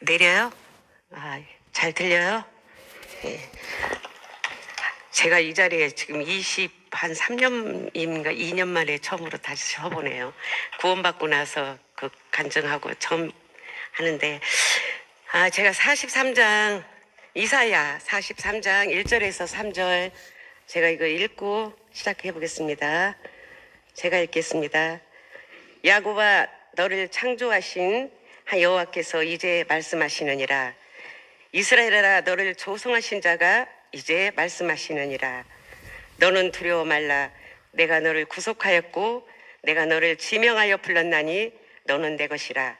내려요? 아, 잘 들려요? 예. 제가 이 자리에 지금 20, 한 3년인가 2년 만에 처음으로 다시 서보네요. 구원받고 나서 그 간증하고 처음 하는데, 아, 제가 43장, 이사야 43장 1절에서 3절, 제가 이거 읽고 시작해 보겠습니다. 제가 읽겠습니다. 야곱아 너를 창조하신 여호와께서 이제 말씀하시느니라. 이스라엘아 너를 조성하신 자가 이제 말씀하시느니라. 너는 두려워 말라. 내가 너를 구속하였고 내가 너를 지명하여 불렀나니 너는 내 것이라.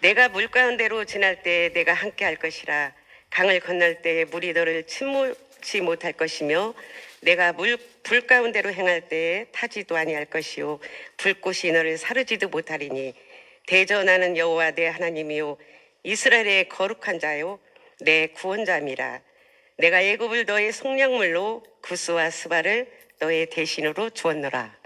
내가 물 가운데로 지날 때 내가 함께 할 것이라. 강을 건널 때 물이 너를 침몰치 못할 것이며 내가 물, 불 가운데로 행할 때 타지도 아니할 것이요. 불꽃이 너를 사르지도 못하리니 대전하는 여호와 내 하나님이요 이스라엘의 거룩한 자요 내 구원자미라 내가 애굽을 너의 속량물로 구스와 스바를 너의 대신으로 주었노라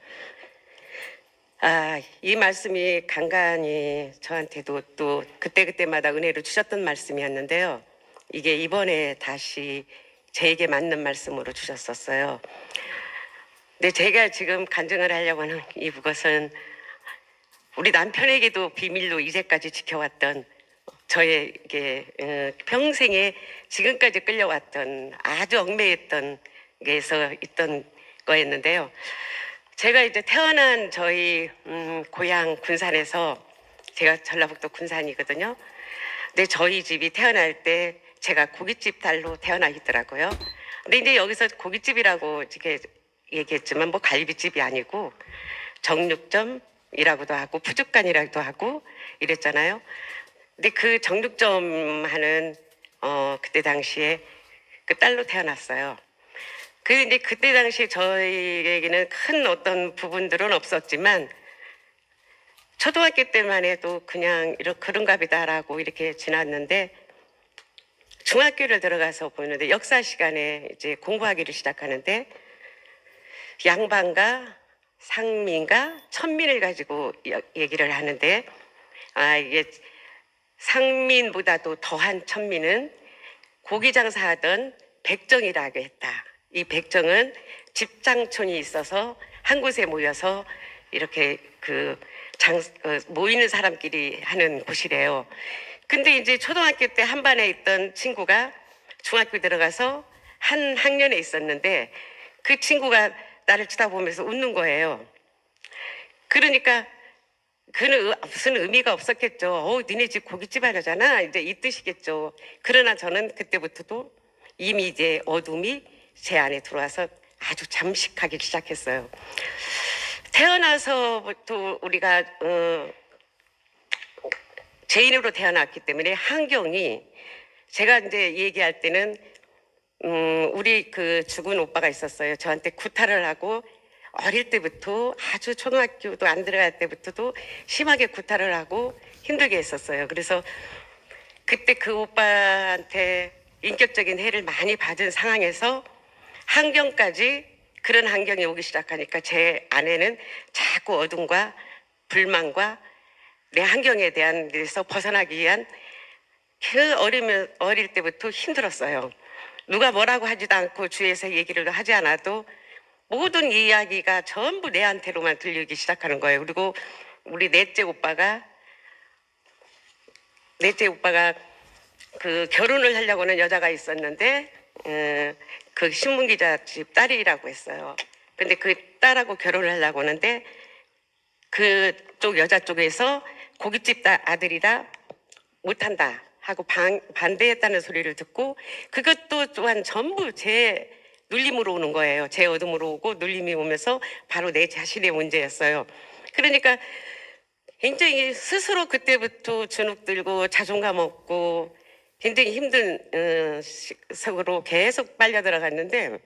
아, 이 말씀이 간간히 저한테도 또 그때그때마다 은혜를 주셨던 말씀이었는데요. 이게 이번에 다시 제게 맞는 말씀으로 주셨었어요. 근데 제가 지금 간증을 하려고 하는 이것은 우리 남편에게도 비밀로 이제까지 지켜왔던 저에게 어, 평생에 지금까지 끌려왔던 아주 얽매였던 게서 있던 거였는데요. 제가 이제 태어난 저희 음, 고향 군산에서 제가 전라북도 군산이거든요. 근데 저희 집이 태어날 때 제가 고깃집 딸로 태어나 있더라고요. 근데 이제 여기서 고깃집이라고 이렇게 얘기했지만 뭐 갈비집이 아니고 정육점 이라고도 하고 푸주간이라고도 하고 이랬잖아요. 근데 그 정육점 하는 어 그때 당시에 그 딸로 태어났어요. 그 이제 그때 당시 저희에게는 큰 어떤 부분들은 없었지만 초등학교 때만 해도 그냥 이런 그런가 보다라고 이렇게 지났는데 중학교를 들어가서 보는데 역사 시간에 이제 공부하기를 시작하는데 양반과 상민과 천민을 가지고 여- 얘기를 하는데 아 이게 상민보다도 더한 천민은 고기 장사하던 백정이라고 했다. 이 백정은 집장촌이 있어서 한 곳에 모여서 이렇게 그 장, 어, 모이는 사람끼리 하는 곳이래요. 근데 이제 초등학교 때 한 반에 있던 친구가 중학교 들어가서 한 학년에 있었는데 그 친구가 나를 쳐다보면서 웃는 거예요. 그러니까 그는 의- 무슨 의미가 없었겠죠. 어, 니네 집 고깃집 하려잖아. 이제 이 뜻이겠죠. 그러나 저는 그때부터도 이미 이제 어둠이 제 안에 들어와서 아주 잠식하기 시작했어요. 태어나서부터 우리가 어, 죄인으로 태어났기 때문에 환경이 제가 이제 얘기할 때는 음, 우리 그 죽은 오빠가 있었어요. 저한테 구타를 하고 어릴 때부터 아주 초등학교도 안 들어갈 때부터도 심하게 구타를 하고 힘들게 했었어요. 그래서 그때 그 오빠한테 인격적인 해를 많이 받은 상황에서 환경까지 그런 환경이 오기 시작하니까 제 안에는 자꾸 어둠과 불만과 내 환경에 대한 데서 벗어나기 위한 그 어리면 어릴 때부터 힘들었어요. 누가 뭐라고 하지도 않고 주위에서 얘기를 하지 않아도 모든 이야기가 전부 내한테로만 들리기 시작하는 거예요. 그리고 우리 넷째 오빠가 넷째 오빠가 그 결혼을 하려고 하는 여자가 있었는데 어, 그 신문 기자 집 딸이라고 했어요. 근데 그 딸하고 결혼을 하려고 하는데 그쪽 여자 쪽에서 고깃집 딸 아들이라 못한다 하고 반, 반대했다는 소리를 듣고 그것도 또한 전부 제 눌림으로 오는 거예요. 제 어둠으로 오고 눌림이 오면서 바로 내 자신의 문제였어요. 그러니까 굉장히 스스로 그때부터 주눅 들고 자존감 없고 굉장히 힘든 어, 시- 속으로 계속 빨려 들어갔는데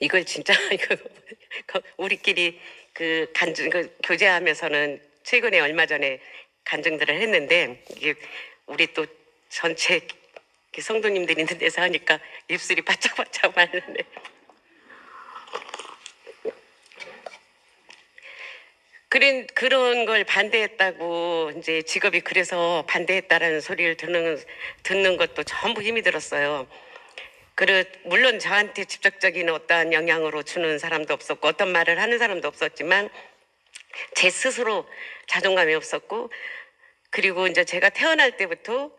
이걸 진짜 이거 그 우리끼리 그 간증 그 교제하면서는 최근에 얼마 전에 간증들을 했는데 이게 우리 또 전체 성도님들 있는 데서 하니까 입술이 바짝바짝 마르네. 그런 그런 걸 반대했다고 이제 직업이 그래서 반대했다라는 소리를 듣는 듣는 것도 전부 힘이 들었어요. 그래 물론 저한테 직접적인 어떠한 영향으로 주는 사람도 없었고 어떤 말을 하는 사람도 없었지만 제 스스로 자존감이 없었고 그리고 이제 제가 태어날 때부터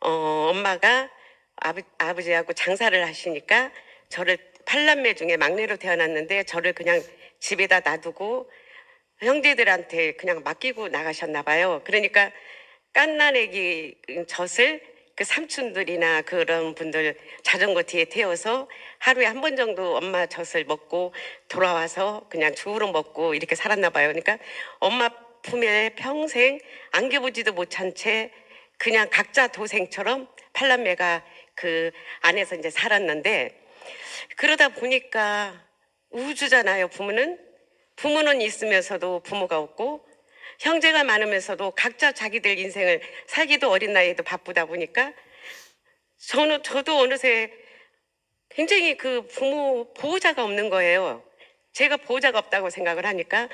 어, 엄마가 아버, 아버지하고 장사를 하시니까 저를 팔남매 중에 막내로 태어났는데 저를 그냥 집에다 놔두고 형제들한테 그냥 맡기고 나가셨나 봐요. 그러니까 깐나내기 젖을 그 삼촌들이나 그런 분들 자전거 뒤에 태워서 하루에 한 번 정도 엄마 젖을 먹고 돌아와서 그냥 죽으로 먹고 이렇게 살았나 봐요. 그러니까 엄마 품에 평생 안겨보지도 못한 채 그냥 각자 도생처럼 팔남매가 그 안에서 이제 살았는데 그러다 보니까 우주잖아요. 부모는 부모는 있으면서도 부모가 없고 형제가 많으면서도 각자 자기들 인생을 살기도 어린 나이에도 바쁘다 보니까 저는 저도 어느새 굉장히 그 부모 보호자가 없는 거예요. 제가 보호자가 없다고 생각을 하니까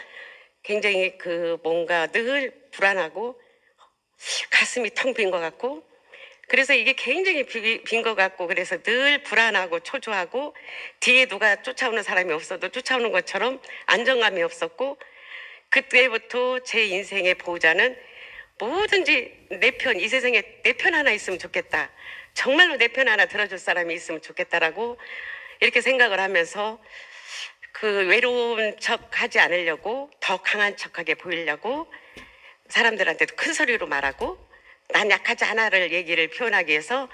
굉장히 그 뭔가 늘 불안하고 가슴이 텅 빈 것 같고 그래서 이게 굉장히 빈 것 같고 그래서 늘 불안하고 초조하고 뒤에 누가 쫓아오는 사람이 없어도 쫓아오는 것처럼 안정감이 없었고 그때부터 제 인생의 보호자는 뭐든지 내 편, 이 세상에 내 편 하나 있으면 좋겠다. 정말로 내 편 하나 들어줄 사람이 있으면 좋겠다라고 이렇게 생각을 하면서 그 외로운 척 하지 않으려고 더 강한 척하게 보이려고 사람들한테도 큰 소리로 말하고 난 약하지 않아를 얘기를 표현하기 위해서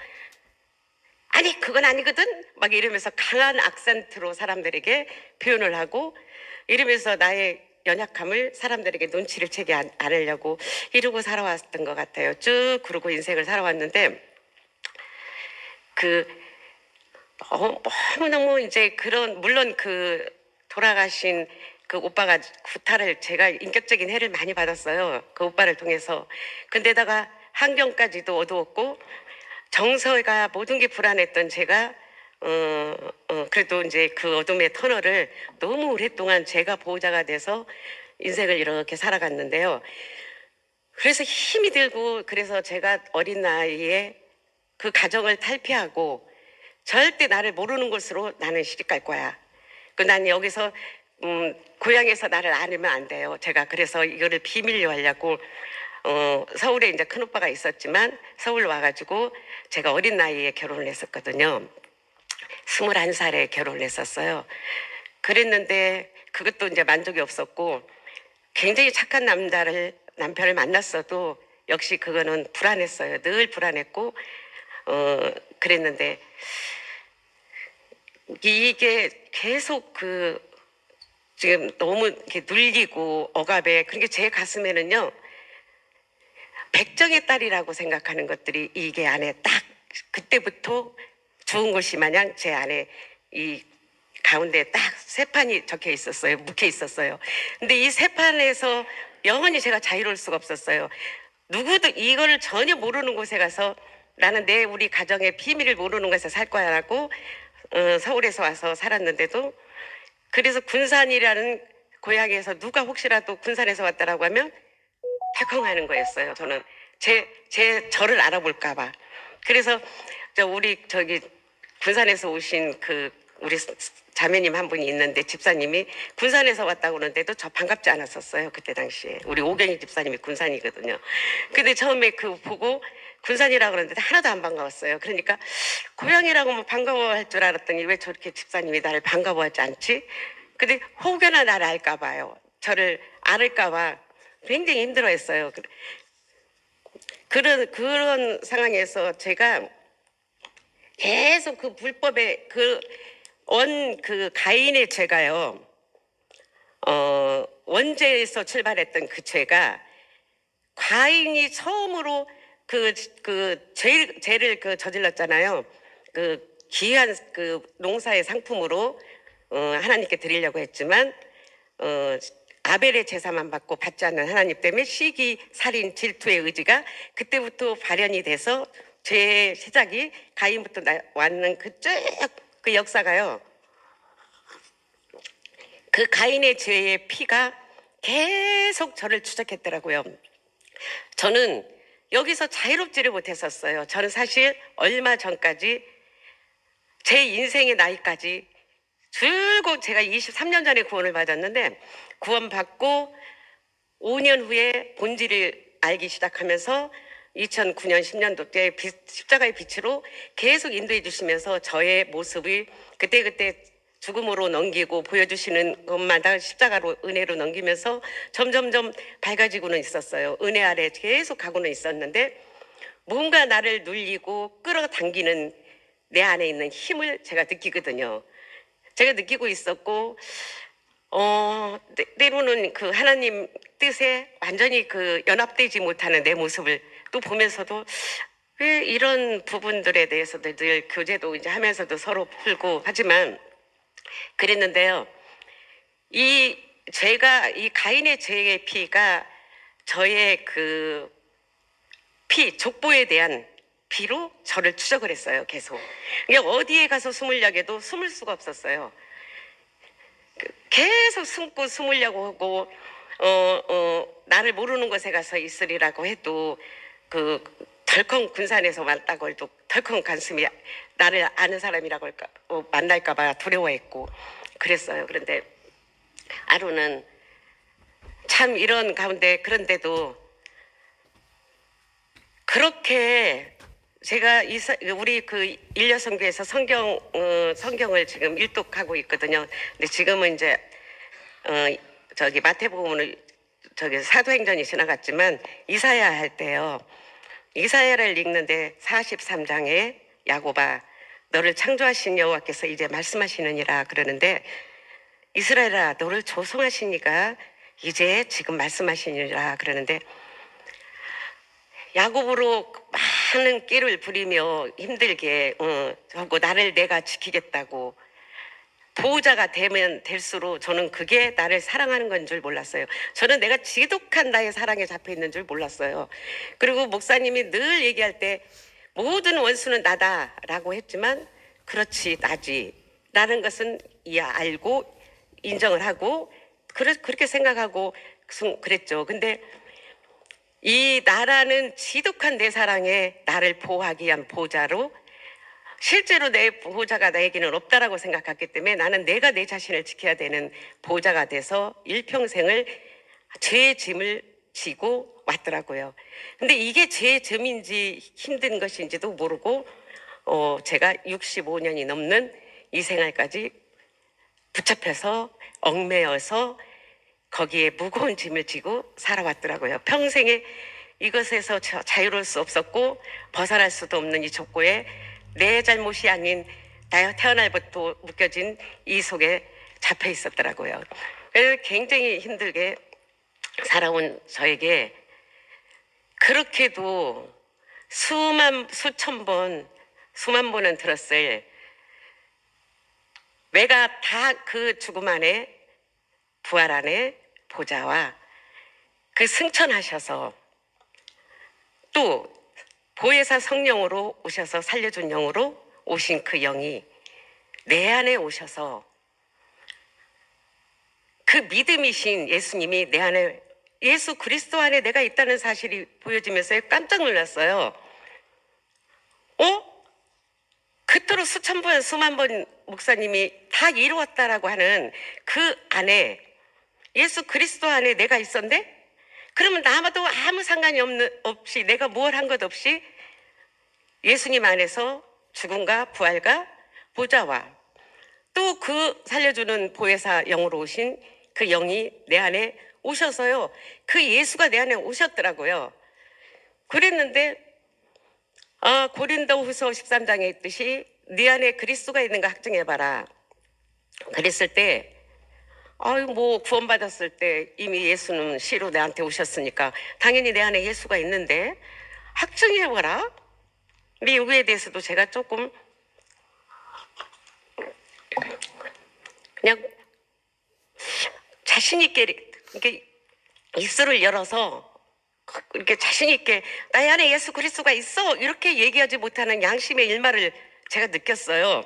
아니 그건 아니거든 막 이러면서 강한 악센트로 사람들에게 표현을 하고 이러면서 나의 연약함을 사람들에게 눈치를 채게 안- 않으려고 이러고 살아왔던 것 같아요. 쭉 그러고 인생을 살아왔는데 그 어, 너무너무 이제 그런 물론 그 돌아가신 그 오빠가 구타를 제가 인격적인 해를 많이 받았어요. 그 오빠를 통해서. 근데다가 환경까지도 어두웠고 정서가 모든 게 불안했던 제가 어, 어, 그래도 이제 그 어둠의 터널을 너무 오랫동안 제가 보호자가 돼서 인생을 이렇게 살아갔는데요. 그래서 힘이 들고 그래서 제가 어린 나이에 그 가정을 탈피하고 절대 나를 모르는 곳으로 나는 시집 갈 거야. 그난 여기서 음, 고향에서 나를 안으면 안 돼요. 제가 그래서 이거를 비밀로 하려고 어, 서울에 이제 큰 오빠가 있었지만 서울 와가지고 제가 어린 나이에 결혼을 했었거든요. 스물한 살에 결혼을 했었어요. 그랬는데 그것도 이제 만족이 없었고 굉장히 착한 남자를 남편을 만났어도 역시 그거는 불안했어요. 늘 불안했고 어 그랬는데 이게 계속 그 지금 너무 이렇게 눌리고 억압에 그러니까 제 가슴에는요 백정의 딸이라고 생각하는 것들이 이게 안에 딱 그때부터 좋은 것이 마냥 제 안에 이 가운데 딱 세 판이 적혀 있었어요. 묵혀 있었어요. 근데 이 세 판에서 영원히 제가 자유로울 수가 없었어요. 누구도 이거를 전혀 모르는 곳에 가서 나는 내 우리 가정의 비밀을 모르는 곳에 살 거야라고 어, 서울에서 와서 살았는데도 그래서 군산이라는 고향에서 누가 혹시라도 군산에서 왔다라고 하면 덜컹하는 거였어요. 저는 제, 제 저를 알아볼까봐. 그래서 저 우리 저기 군산에서 오신 그 우리 자매님 한 분이 있는데 집사님이 군산에서 왔다고 그러는데도 저 반갑지 않았었어요. 그때 당시에. 우리 오경희 집사님이 군산이거든요. 근데 처음에 그 보고 군산이라고 그러는데 하나도 안 반가웠어요. 그러니까 고향이라고 뭐 반가워할 줄 알았더니 왜 저렇게 집사님이 나를 반가워하지 않지? 근데 혹여나 나를 알까 봐요. 저를 알을까 봐 굉장히 힘들어했어요. 그- 그런 그런 상황에서 제가 계속 그 불법의 그 원 그 가인의 죄가요. 어 원죄에서 출발했던 그 죄가 가인이 처음으로 그, 그, 죄, 죄를 그 저질렀잖아요. 그 귀한 그 농사의 상품으로 어, 하나님께 드리려고 했지만 어, 아벨의 제사만 받고 받지 않는 하나님 때문에 시기, 살인, 질투의 의지가 그때부터 발현이 돼서 죄의 시작이 가인부터 나, 왔는 그쭉그 그 역사가요. 그 가인의 죄의 피가 계속 저를 추적했더라고요. 저는 여기서 자유롭지를 못했었어요. 저는 사실 얼마 전까지 제 인생의 나이까지 줄곧 제가 23년 전에 구원을 받았는데 구원받고 5년 후에 본질을 알기 시작하면서 2009년 10년도 때 비- 십자가의 빛으로 계속 인도해 주시면서 저의 모습이 그때그때 죽음으로 넘기고 보여주시는 것마다 십자가로 은혜로 넘기면서 점점점 밝아지고는 있었어요. 은혜 아래 계속 가고는 있었는데 뭔가 나를 눌리고 끌어당기는 내 안에 있는 힘을 제가 느끼거든요. 제가 느끼고 있었고 어, 때- 때로는 그 하나님 뜻에 완전히 그 연합되지 못하는 내 모습을 또 보면서도 왜 이런 부분들에 대해서도 늘 교제도 이제 하면서도 서로 풀고 하지만 그랬는데요. 이 죄가 이 가인의 죄의 피가 저의 그 피, 족보에 대한 피로 저를 추적을 했어요, 계속. 그냥 어디에 가서 숨으려고 해도 숨을 수가 없었어요. 계속 숨고 숨으려고 하고 어, 어, 나를 모르는 곳에 가서 있으리라고 해도 그 덜컹 군산에서 만나고 해도 덜컹 가슴이 나를 아는 사람이라고 할까 어, 만날까 봐 두려워했고 그랬어요. 그런데 아루는 참 이런 가운데 그런데도 그렇게 제가 이사, 우리 그 일려성교에서 성경 어, 성경을 지금 일독하고 있거든요. 근데 지금은 이제 어, 저기 마태복음을 저기 사도행전이 지나갔지만 이사야 할 때요. 이사야를 읽는데 43장에 야고바 너를 창조하신 여호와께서 이제 말씀하시느니라 그러는데 이스라엘아 너를 조성하시니까 이제 지금 말씀하시느니라 그러는데 야곱으로 많은 끼를 부리며 힘들게 어, 하고 나를 내가 지키겠다고 보호자가 되면 될수록 저는 그게 나를 사랑하는 건 줄 몰랐어요. 저는 내가 지독한 나의 사랑에 잡혀 있는 줄 몰랐어요. 그리고 목사님이 늘 얘기할 때 모든 원수는 나다라고 했지만 그렇지 나지 라는 것은 이 알고 인정을 하고 그렇게 생각하고 그랬죠. 근데 이 나라는 지독한 내 사랑에 나를 보호하기 위한 보호자로 실제로 내 보호자가 나에게는 없다라고 생각했기 때문에 나는 내가 내 자신을 지켜야 되는 보호자가 돼서 일평생을 죄의 짐을 지고 왔더라고요. 근데 이게 죄의 짐인지 힘든 것인지도 모르고 어, 제가 65년이 넘는 이 생활까지 붙잡혀서 얽매여서 거기에 무거운 짐을 지고 살아왔더라고요. 평생에 이것에서 저- 자유로울 수 없었고 벗어날 수도 없는 이 족보에 내 잘못이 아닌 나 태어날부터 묶여진 이 속에 잡혀 있었더라고요. 그래서 굉장히 힘들게 살아온 저에게 그렇게도 수만 수천 번 수만 번은 들었을 내가 다 그 죽음 안에 부활 안에 보좌와 그 승천하셔서 또 보혜사 성령으로 오셔서 살려준 영으로 오신 그 영이 내 안에 오셔서 그 믿음이신 예수님이 내 안에 예수 그리스도 안에 내가 있다는 사실이 보여지면서 깜짝 놀랐어요. 어? 그토록 수천 번, 수만 번 목사님이 다 이루었다라고 하는 그 안에 예수 그리스도 안에 내가 있었는데 그러면 나와도 아무 상관이 없는, 없이 내가 뭘 한 것 없이 예수님 안에서 죽음과 부활과 보좌와 또 그 살려주는 보혜사 영으로 오신 그 영이 내 안에 오셔서요. 그 예수가 내 안에 오셨더라고요. 그랬는데 아, 고린도 후서 13장에 있듯이 네 안에 그리스도가 있는가 확증해봐라. 그랬을 때 아유 뭐 구원받았을 때 이미 예수는 시로 내한테 오셨으니까 당연히 내 안에 예수가 있는데 확증해봐라. 이 여기에 대해서도 제가 조금 그냥 자신 있게 이렇게 입술을 열어서 이렇게 자신 있게 나의 안에 예수 그리스도가 있어 이렇게 얘기하지 못하는 양심의 일말을 제가 느꼈어요.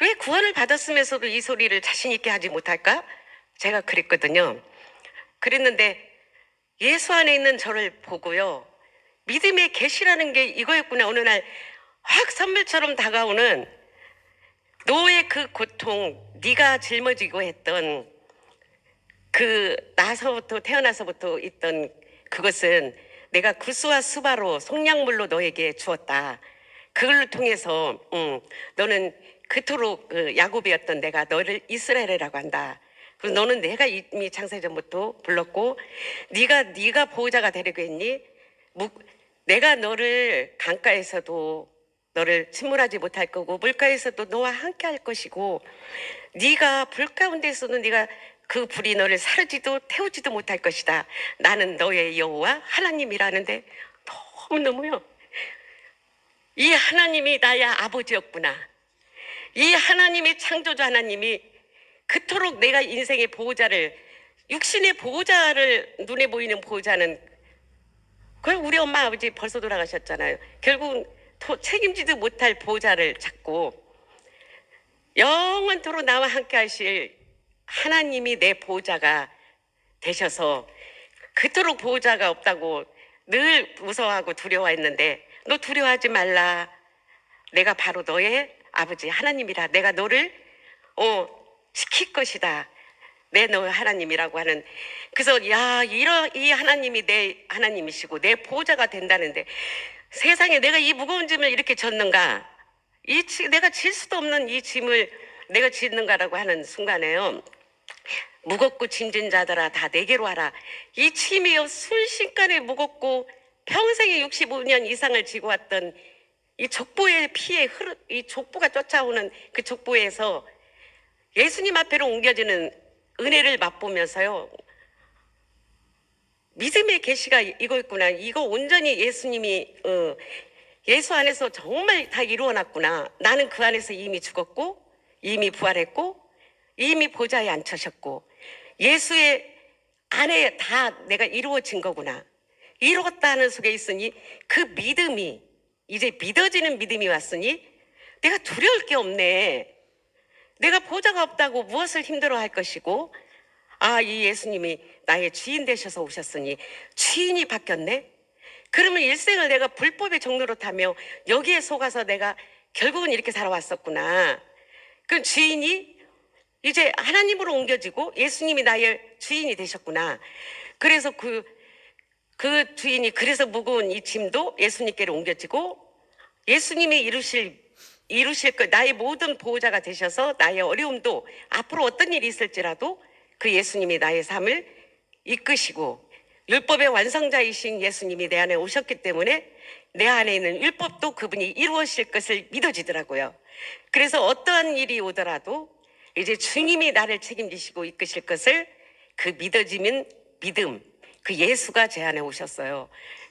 왜 구원을 받았으면서도 이 소리를 자신 있게 하지 못할까? 제가 그랬거든요. 그랬는데 예수 안에 있는 저를 보고요. 믿음의 계시라는 게 이거였구나. 어느 날 확 선물처럼 다가오는 노의 그 고통, 네가 짊어지고 했던 그 나서부터 태어나서부터 있던 그것은 내가 구스와 수바로 속량물로 너에게 주었다. 그걸로 통해서 음, 너는 그토록 그 야곱이었던 내가 너를 이스라엘이라고 한다. 그리고 너는 내가 이미 창세 전부터 불렀고 네가 네가 보호자가 되려고 했니? 무- 내가 너를 강가에서도 너를 침몰하지 못할 거고 물가에서도 너와 함께 할 것이고 네가 불 가운데서도 네가 그 불이 너를 사르지도 태우지도 못할 것이다. 나는 너의 여호와 하나님이라는데 너무너무요. 이 하나님이 나의 아버지였구나. 이 하나님이 창조주 하나님이 그토록 내가 인생의 보호자를 육신의 보호자를 눈에 보이는 보호자는 그걸 우리 엄마 아버지 벌써 돌아가셨잖아요. 결국은 도- 책임지도 못할 보호자를 찾고 영원토록 나와 함께 하실 하나님이 내 보호자가 되셔서 그토록 보호자가 없다고 늘 무서워하고 두려워했는데 너 두려워하지 말라. 내가 바로 너의 아버지 하나님이라. 내가 너를 어 지킬 것이다. 내 너의 하나님이라고 하는 그래서 야 이런 이 하나님이 내 하나님이시고 내 보호자가 된다는데 세상에 내가 이 무거운 짐을 이렇게 졌는가? 이 지- 내가 질 수도 없는 이 짐을 내가 짓는가라고 하는 순간에요. 무겁고 짐진 자들아 다 내게로 와라. 이 짐이요 순식간에 무겁고 평생에 65년 이상을 지고 왔던 이 족보의 피에 흐르 이 족보가 쫓아오는 그 족보에서 예수님 앞에로 옮겨지는 은혜를 맛보면서요. 믿음의 계시가 이거였구나. 이거 온전히 예수님이 어, 예수 안에서 정말 다 이루어놨구나. 나는 그 안에서 이미 죽었고 이미 부활했고 이미 보좌에 앉혀셨고 예수의 안에 다 내가 이루어진 거구나. 이루었다는 속에 있으니 그 믿음이 이제 믿어지는 믿음이 왔으니 내가 두려울 게 없네. 내가 보좌가 없다고 무엇을 힘들어할 것이고 아 이 예수님이 나의 주인 되셔서 오셨으니 주인이 바뀌었네. 그러면 일생을 내가 불법의 종로로 타며 여기에 속아서 내가 결국은 이렇게 살아왔었구나. 그 주인이 이제 하나님으로 옮겨지고 예수님이 나의 주인이 되셨구나. 그래서 그, 그 주인이 그래서 무거운 이 짐도 예수님께로 옮겨지고 예수님이 이루실, 이루실 것, 나의 모든 보호자가 되셔서 나의 어려움도 앞으로 어떤 일이 있을지라도 그 예수님이 나의 삶을 이끄시고 율법의 완성자이신 예수님이 내 안에 오셨기 때문에 내 안에 있는 율법도 그분이 이루어질 것을 믿어지더라고요. 그래서 어떠한 일이 오더라도 이제 주님이 나를 책임지시고 이끄실 것을 그 믿어지는 믿음, 그 예수가 제 안에 오셨어요.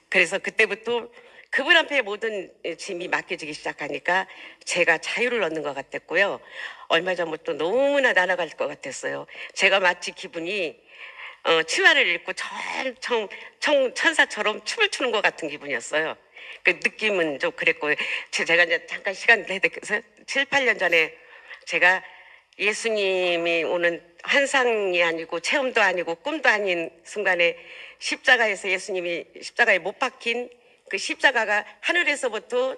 그래서 그때부터 그분 앞에 모든 짐이 맡겨지기 시작하니까 제가 자유를 얻는 것 같았고요. 얼마 전부터 너무나 날아갈 것 같았어요. 제가 마치 기분이 어, 치마를 입고 청청 청, 천사처럼 춤을 추는 것 같은 기분이었어요. 그 느낌은 좀 그랬고 제- 제가 이제 잠깐 시간 내서 7, 8년 전에 제가 예수님이 오는 환상이 아니고 체험도 아니고 꿈도 아닌 순간에 십자가에서 예수님이 십자가에 못 박힌 그 십자가가 하늘에서부터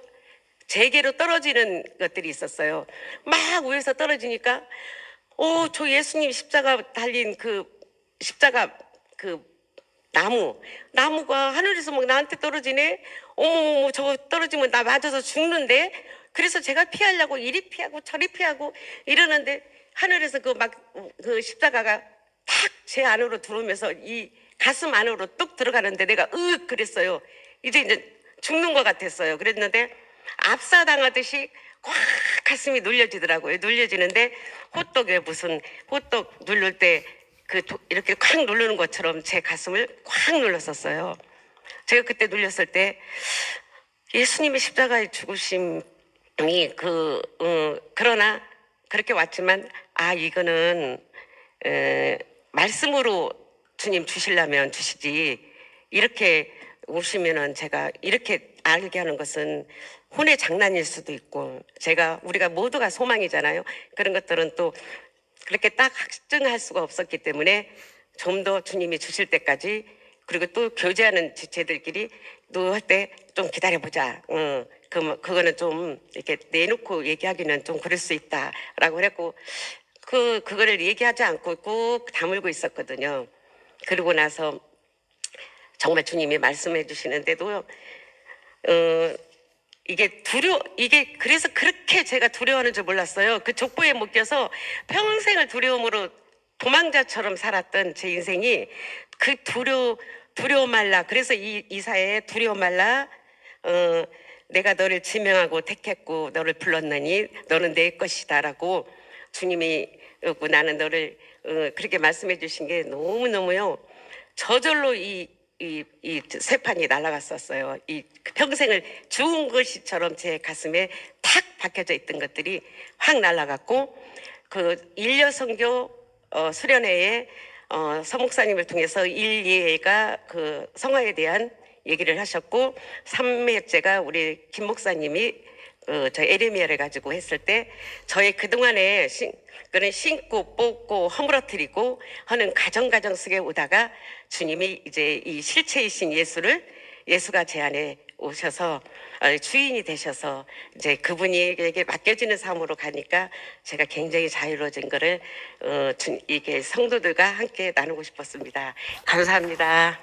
제게로 떨어지는 것들이 있었어요. 막 위에서 떨어지니까 오, 저 예수님 십자가 달린 그 십자가 그 나무 나무가 하늘에서 막 나한테 떨어지네? 어머머머 저거 떨어지면 나 맞아서 죽는데? 그래서 제가 피하려고 이리 피하고 저리 피하고 이러는데 하늘에서 그 막그 십자가가 탁 제 안으로 들어오면서 이 가슴 안으로 뚝 들어가는데 내가 으 그랬어요 이제 이제 죽는 것 같았어요. 그랬는데 압사당하듯이 꽉 가슴이 눌려지더라고요. 눌려지는데 호떡에 무슨 호떡 누를 때 그 이렇게 콱 누르는 것처럼 제 가슴을 꽉 눌렀었어요. 제가 그때 눌렸을 때 예수님의 십자가의 죽으심이 그 어, 그러나 그렇게 왔지만 아 이거는 에, 말씀으로 주님 주시려면 주시지. 이렇게 오시면은 제가 이렇게 알게 하는 것은 혼의 장난일 수도 있고 제가 우리가 모두가 소망이잖아요. 그런 것들은 또 그렇게 딱 확증할 수가 없었기 때문에 좀 더 주님이 주실 때까지 그리고 또 교제하는 지체들끼리 노할 때 좀 기다려보자. 어, 그, 그거는 좀 이렇게 내놓고 얘기하기는 좀 그럴 수 있다라고 그랬고 그, 그거를 얘기하지 않고 꾹 다물고 있었거든요. 그러고 나서 정말 주님이 말씀해 주시는데도 어, 이게 두려 이게 그래서 그렇게 제가 두려워하는 줄 몰랐어요. 그 족보에 묶여서 평생을 두려움으로 도망자처럼 살았던 제 인생이 그 두려 두려워 말라. 그래서 이 이사에 두려워 말라. 어, 내가 너를 지명하고 택했고 너를 불렀느니 너는 내 것이다라고 주님이 고 나는 너를 어, 그렇게 말씀해 주신 게 너무 너무요. 저절로 이 이, 이 세판이 날아갔었어요. 이 평생을 죽은 것이처럼 제 가슴에 탁 박혀져 있던 것들이 확 날아갔고 그 일려 성교 어, 수련회에 어, 서목사님을 통해서 일예가 그 성화에 대한 얘기를 하셨고 삼매째가 우리 김 목사님이 어, 저 에레미야를 가지고 했을 때 저의 그동안에 신, 그런 신고 뽑고 허물어뜨리고 하는 가정가정 속에 오다가 주님이 이제 이 실체이신 예수를 예수가 제 안에 오셔서 어, 주인이 되셔서 이제 그분에게 맡겨지는 삶으로 가니까 제가 굉장히 자유로워진 거를 어, 주- 이게 성도들과 함께 나누고 싶었습니다. 감사합니다.